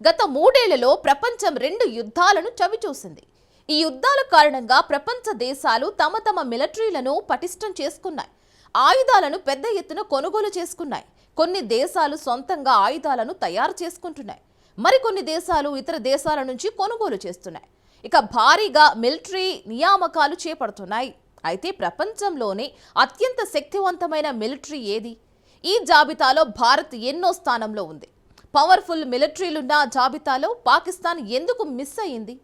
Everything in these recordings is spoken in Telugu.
గత మూడేళ్ళలో ప్రపంచం రెండు యుద్ధాలను చవిచూసింది. ఈ యుద్ధాల కారణంగా ప్రపంచ దేశాలు తమ తమ మిలిటరీలను పటిష్టం చేసుకున్నాయి. ఆయుధాలను పెద్ద ఎత్తున కొనుగోలు చేసుకున్నాయి. కొన్ని దేశాలు సొంతంగా ఆయుధాలను తయారు చేసుకుంటున్నాయి. మరికొన్ని దేశాలు ఇతర దేశాల నుంచి కొనుగోలు చేస్తున్నాయి. ఇక భారీగా మిలిటరీ నియామకాలు చేపడుతున్నాయి. అయితే ప్రపంచంలోనే అత్యంత శక్తివంతమైన మిలిటరీ ఏది? ఈ జాబితాలో భారత్ ఎన్నో స్థానంలో ఉంది. పవర్ఫుల్ మిలిటరీలున్న జాబితాలో పాకిస్తాన్ ఎందుకు మిస్ అయింది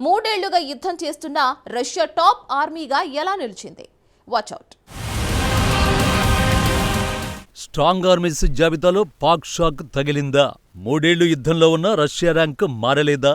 మూడేళ్ళుగా యుద్ధం చేస్తున్న రష్యా టాప్ ఆర్మీగా ఎలా నిలిచింది? వాచ్అవుట్ స్ట్రాంగ్ ఆర్మీస్ జాబితాలో పాక్ షాక్ తగిలిందా? మూడేళ్ళు యుద్ధంలో ఉన్న రష్యా ర్యాంక్ మారలేదా?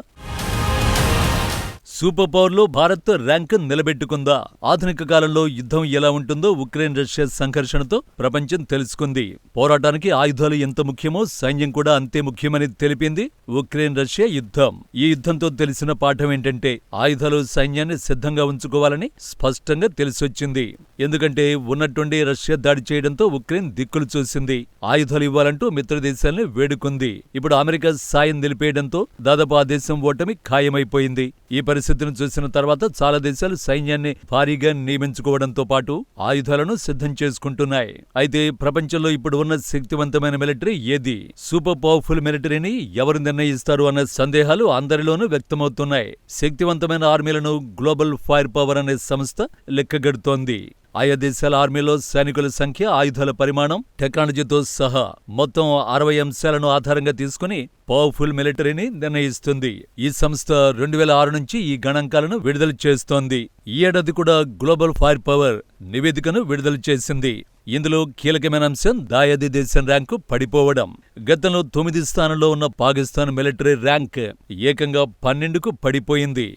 సూపర్ పవర్లో భారత్ ర్యాంక్ నిలబెట్టుకుందా? ఆధునిక కాలంలో యుద్ధం ఎలా ఉంటుందో ఉక్రెయిన్ రష్యా సంఘర్షణతో ప్రపంచం తెలుసుకుంది. పోరాటానికి ఆయుధాలు ఎంత ముఖ్యమో సైన్యం కూడా అంతే ముఖ్యమని తెలిపింది ఉక్రెయిన్ రష్యా యుద్ధం. ఈ యుద్ధంతో తెలిసిన పాఠం ఏంటంటే ఆయుధాలు సైన్యాన్ని సిద్ధంగా ఉంచుకోవాలని స్పష్టంగా తెలిసొచ్చింది. ఎందుకంటే ఉన్నట్టుండి రష్యా దాడి చేయడంతో ఉక్రెయిన్ దిక్కులు చూసింది. ఆయుధాలు ఇవ్వాలంటూ మిత్ర దేశాలను వేడుకుంది. ఇప్పుడు అమెరికా సాయం నిలిపేయడంతో దాదాపు ఆ దేశం ఓటమి ఖాయమైపోయింది. ఈ పరిస్థితి పరిస్థితిని చూసిన తర్వాత చాలా దేశాలు సైన్యాన్ని భారీగా నియమించుకోవడంతో పాటు ఆయుధాలను సిద్ధం చేసుకుంటున్నాయి. అయితే ప్రపంచంలో ఇప్పుడు ఉన్న శక్తివంతమైన మిలిటరీ ఏది? సూపర్ పవర్ఫుల్ మిలిటరీని ఎవరు నిర్ణయిస్తారు అన్న సందేహాలు అందరిలోనూ వ్యక్తమవుతున్నాయి. శక్తివంతమైన ఆర్మీలను గ్లోబల్ ఫైర్ పవర్ అనే సంస్థ లెక్కగడుతోంది. ఆయా దేశాల ఆర్మీలో సైనికుల సంఖ్య ఆయుధాల పరిమాణం టెక్నాలజీతో సహా మొత్తం అరవై అంశాలను ఆధారంగా తీసుకుని పవర్ఫుల్ మిలిటరీని నిర్ణయిస్తుంది. ఈ సంస్థ రెండు వేల ఆరు నుంచి ఈ గణాంకాలను విడుదల చేస్తోంది. ఈ ఏడాది కూడా గ్లోబల్ ఫైర్ పవర్ నివేదికను విడుదల చేసింది. ఇందులో కీలకమైన అంశం దాయాది దేశం ర్యాంకు పడిపోవడం. గతంలో తొమ్మిది స్థానంలో ఉన్న పాకిస్తాన్ మిలిటరీ ర్యాంక్ ఏకంగా పన్నెండుకు పడిపోయింది.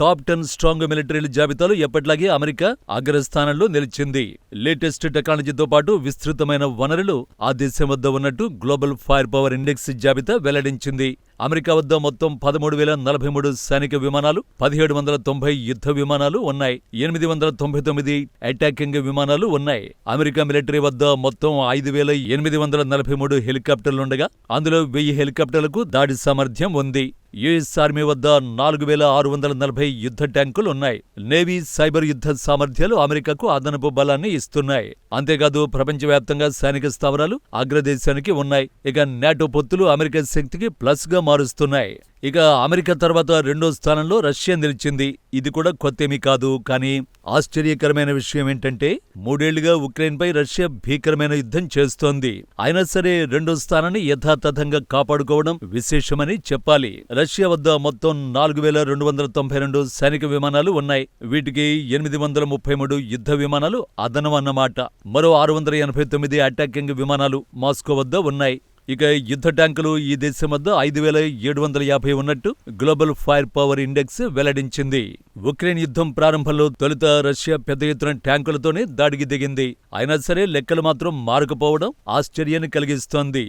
టాప్ టెన్ స్ట్రాంగ్ మిలిటరీల జాబితాలో ఎప్పట్లాగే అమెరికా అగ్రస్థానంలో నిలిచింది. లేటెస్ట్ టెక్నాలజీతో పాటు విస్తృతమైన వనరులు ఆ దేశం వద్ద ఉన్నట్టు గ్లోబల్ ఫైర్ పవర్ ఇండెక్స్ జాబితా వెల్లడించింది. అమెరికా వద్ద మొత్తం పదమూడు వేల నలభై మూడు సైనిక విమానాలు పదిహేడు వందల తొంభై యుద్ధ విమానాలు ఉన్నాయి ఎనిమిది వందల తొంభై తొమ్మిది అటాకింగ్ విమానాలు ఉన్నాయి. అమెరికా మిలిటరీ వద్ద మొత్తం ఐదు వేల ఎనిమిది వందల నలభై మూడు హెలికాప్టర్లుండగా అందులో వెయ్యి హెలికాప్టర్లకు దాడి సామర్థ్యం ఉంది. యుఎస్ ఆర్మీ వద్ద నాలుగు వేల ఆరు వందల నలభై యుద్ధ ట్యాంకులు ఉన్నాయి. నేవీ సైబర్ యుద్ధ సామర్థ్యాలు అమెరికాకు అదనపు బలాన్ని ఇస్తున్నాయి. అంతేకాదు ప్రపంచవ్యాప్తంగా సైనిక స్థావరాలు అగ్రదేశానికి ఉన్నాయి. ఇక నాటో పొత్తులు అమెరికా శక్తికి ప్లస్గా మారుస్తున్నాయి. ఇక అమెరికా తర్వాత రెండో స్థానంలో రష్యా నిలిచింది. ఇది కూడా కొత్తేమీ కాదు. కానీ ఆశ్చర్యకరమైన విషయం ఏంటంటే మూడేళ్ళుగా ఉక్రెయిన్పై రష్యా భీకరమైన యుద్ధం చేస్తోంది. అయినా సరే రెండో స్థానాన్ని యథాతథంగా కాపాడుకోవడం విశేషమని చెప్పాలి. రష్యా వద్ద మొత్తం నాలుగు వేల రెండు వందల తొంభై రెండు సైనిక విమానాలు ఉన్నాయి. వీటికి ఎనిమిది వందల ముప్పై మూడు యుద్ధ విమానాలు అదనం అన్నమాట మరో ఆరు వందల ఎనభై తొమ్మిది అటాకింగ్ విమానాలు మాస్కో వద్ద ఉన్నాయి. ఇక యుద్ధ ట్యాంకులు ఈ దేశం వద్ద ఐదు వేల ఏడు వందల యాభై ఉన్నట్టు గ్లోబల్ ఫైర్ పవర్ ఇండెక్స్ వెల్లడించింది. ఉక్రెయిన్ యుద్ధం ప్రారంభంలో తొలుత రష్యా పెద్ద ఎత్తున ట్యాంకులతోనే దాడికి దిగింది. అయినా సరే లెక్కలు మాత్రం మారకపోవడం ఆశ్చర్యాన్ని కలిగిస్తోంది.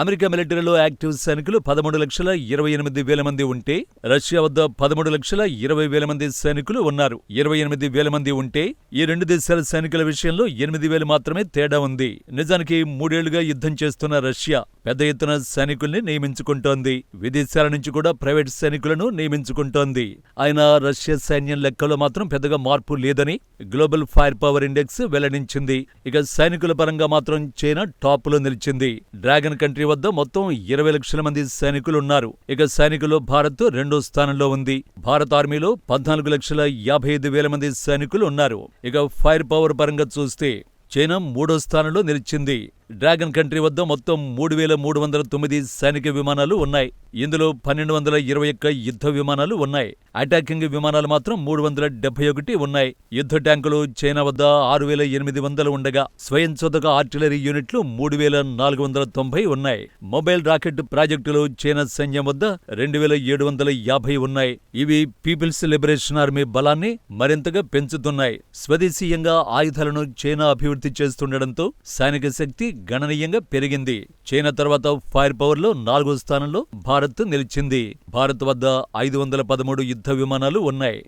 అమెరికా మిలిటరీలో యాక్టివ్ సైనికులు పదమూడు లక్షల ఇరవై ఎనిమిది వేల మంది ఉంటే రష్యా వద్ద పదమూడు లక్షల ఇరవై వేల మంది సైనికులు ఉన్నారు. ఇరవై ఎనిమిది వేల మంది ఉంటే ఈ రెండు దేశాల సైనికుల విషయంలో ఎనిమిది వేలు మాత్రమే తేడా ఉంది. నిజానికి మూడేళ్ళుగా యుద్ధం చేస్తున్న రష్యా పెద్ద ఎత్తున సైనికుల్ని నియమించుకుంటోంది. విదేశాల నుంచి కూడా ప్రైవేట్ సైనికులను నియమించుకుంటోంది. ఆయన రష్యా సైన్యం లెక్కలో మాత్రం పెద్దగా మార్పు లేదని గ్లోబల్ ఫైర్ పవర్ ఇండెక్స్ వెల్లడించింది. ఇక సైనికుల పరంగా మాత్రం చైనా టాప్లో నిలిచింది. డ్రాగన్ కంట్రీ వద్ద మొత్తం ఇరవై లక్షల మంది సైనికులు ఉన్నారు ఇక సైనికులు భారత్ రెండో స్థానంలో ఉంది. భారత ఆర్మీలో పద్నాలుగు లక్షల యాభై ఐదు వేల మంది సైనికులు ఉన్నారు. ఇక ఫైర్ పవర్ పరంగా చూస్తే చైనా మూడో స్థానంలో నిలిచింది. డ్రాగన్ కంట్రీ వద్ద మొత్తం మూడు వేల మూడు వందల తొమ్మిది సైనిక విమానాలు ఉన్నాయి. ఇందులో పన్నెండు వందల ఇరవై ఒక్క యుద్ధ విమానాలు ఉన్నాయి. అటాకింగ్ విమానాలు మాత్రం మూడు వందల డెబ్బై ఒకటి ఉన్నాయి. యుద్ధ ట్యాంకులు చైనా వద్ద ఆరు వేల ఎనిమిది వందలు ఉండగా స్వయం చోదక ఆర్టిలరీ యూనిట్లు మూడు వేల నాలుగు వందల తొంభై ఉన్నాయి. మొబైల్ రాకెట్ ప్రాజెక్టులు చైనా సైన్యం వద్ద రెండు వేల ఏడు వందల యాభై ఉన్నాయి. ఇవి పీపుల్స్ లిబరేషన్ ఆర్మీ బలాన్ని మరింతగా పెంచుతున్నాయి. స్వదేశీయంగా ఆయుధాలను చైనా అభివృద్ధి చేస్తుండటంతో సైనిక శక్తి గణనీయంగా పెరిగింది. చైనా తర్వాత ఫైర్ పవర్లో నాలుగో స్థానంలో భారత్ నిలిచింది. భారత్ వద్ద ఐదు వందల పదమూడు యుద్ధ విమానాలు ఉన్నాయి.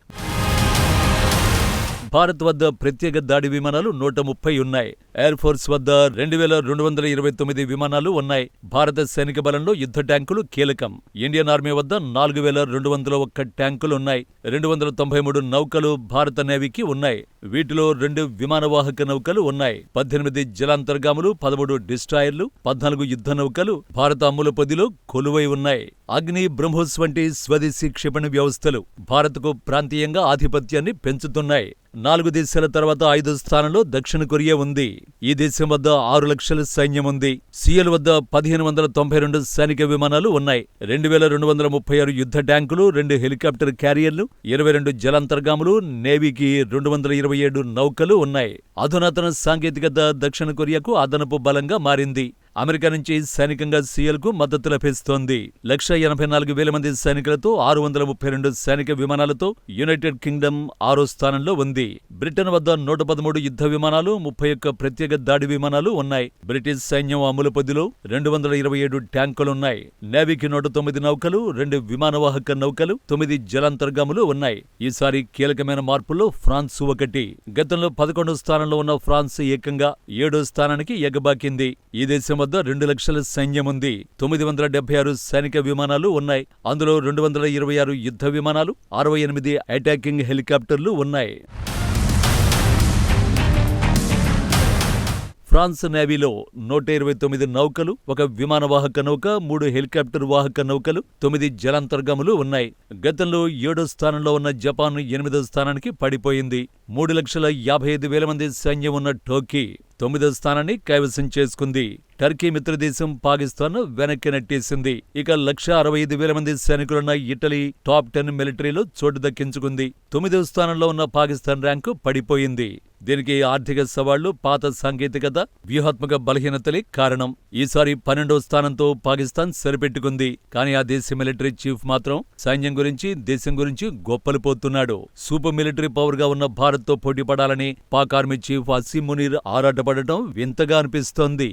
భారత్ వద్ద ప్రత్యేక దాడి విమానాలు నూట ముప్పై ఉన్నాయి. ఎయిర్ ఫోర్స్ వద్ద రెండు వేల రెండు వందల ఇరవై తొమ్మిది విమానాలు ఉన్నాయి. భారత సైనిక బలంలో యుద్ధ ట్యాంకులు కీలకం. ఇండియన్ ఆర్మీ వద్ద నాలుగు వేల రెండు వందల ఒక్క ట్యాంకులు ఉన్నాయి. రెండు వందల తొంభై మూడు నౌకలు భారత నేవీకి ఉన్నాయి. వీటిలో రెండు విమానవాహక నౌకలు ఉన్నాయి. పద్దెనిమిది జలాంతర్గాములు పదమూడు డిస్ట్రాయర్లు పద్నాలుగు యుద్ధ నౌకలు భారత అమ్ముల పొదిలో కొలువై ఉన్నాయి. అగ్ని బ్రహ్మోస్ వంటి స్వదేశీ క్షిపణి వ్యవస్థలు భారత్కు ప్రాంతీయంగా ఆధిపత్యాన్ని పెంచుతున్నాయి. నాలుగు దేశాల తర్వాత ఐదో స్థానంలో దక్షిణ కొరియా ఉంది. ఈ దేశం వద్ద ఆరు లక్షల సైన్యం ఉంది. సియల్ వద్ద పదిహేను వందల తొంభై రెండు సైనిక విమానాలు ఉన్నాయి. రెండు వేల రెండు వందల ముప్పై ఆరు యుద్ధ ట్యాంకులు రెండు హెలికాప్టర్ క్యారియర్లు ఇరవై రెండు జలాంతర్గాములు నేవీకి రెండు వందల ఇరవై ఏడు నౌకలు ఉన్నాయి. అధునాతన సాంకేతికత దక్షిణ కొరియాకు అదనపు బలంగా మారింది. అమెరికా నుంచి సైనికంగా సీఎల్కు మద్దతు లభిస్తోంది. లక్ష ఎనభై నాలుగు వేల మంది సైనికులతో ఆరు వందల ముప్పై రెండు సైనిక విమానాలతో యునైటెడ్ కింగ్డమ్ ఆరో స్థానంలో ఉంది. బ్రిటన్ వద్ద నూట పదమూడు యుద్ధ విమానాలు ముప్పై ఒక్క ప్రత్యేక దాడి విమానాలు ఉన్నాయి. బ్రిటిష్ సైన్యం అమలు పొదిలో రెండు వందల ఇరవై ఏడు ట్యాంకులున్నాయి. నేవీకి నూట తొమ్మిది నౌకలు రెండు విమానవాహక నౌకలు తొమ్మిది జలాంతర్గాములు ఉన్నాయి. ఈసారి కీలకమైన మార్పుల్లో ఫ్రాన్స్ ఒకటి. గతంలో పదకొండు స్థానంలో ఉన్న ఫ్రాన్స్ ఏకంగా ఏడో స్థానానికి ఎగబాకింది. ఈ దేశం వద్ద రెండు లక్షల సైన్యం ఉంది. తొమ్మిది వందల డెబ్బై ఆరు సైనిక విమానాలు ఉన్నాయి. అందులో రెండు వందల ఇరవై ఆరు యుద్ధ విమానాలు అరవై ఎనిమిది అటాకింగ్ హెలికాప్టర్లు ఉన్నాయి. ఫ్రాన్స్ నేవీలో నూట ఇరవై తొమ్మిది నౌకలు ఒక విమానవాహక నౌక మూడు హెలికాప్టర్ వాహక నౌకలు తొమ్మిది జలాంతర్గములు ఉన్నాయి. గతంలో ఏడో స్థానంలో ఉన్న జపాన్ ఎనిమిదో స్థానానికి పడిపోయింది. మూడు లక్షల యాభై ఐదు వేల మంది సైన్యం ఉన్న టోకీ తొమ్మిదో స్థానాన్ని కైవసం చేసుకుంది. టర్కీ మిత్రదేశం పాకిస్తాన్ వెనక్కి నెట్టేసింది. ఇక లక్ష అరవై ఐదు వేల మంది సైనికులున్న ఇటలీ టాప్ టెన్ మిలిటరీలో చోటు దక్కించుకుంది. తొమ్మిదవ స్థానంలో ఉన్న పాకిస్తాన్ ర్యాంకు పడిపోయింది. దీనికి ఆర్థిక సవాళ్ళు పాత సాంకేతికత వ్యూహాత్మక బలహీనతలే కారణం. ఈసారి పన్నెండవ స్థానంతో పాకిస్తాన్ సరిపెట్టుకుంది. కానీ ఆ దేశ మిలిటరీ చీఫ్ మాత్రం సైన్యం గురించి దేశం గురించి గొప్పలు పోతున్నాడు సూపర్ మిలిటరీ పవర్గా ఉన్న భారత్తో పోటీ పడాలని పాక్ ఆర్మీ చీఫ్ అసీం మునీర్ పడటం వింతగా అనిపిస్తోంది.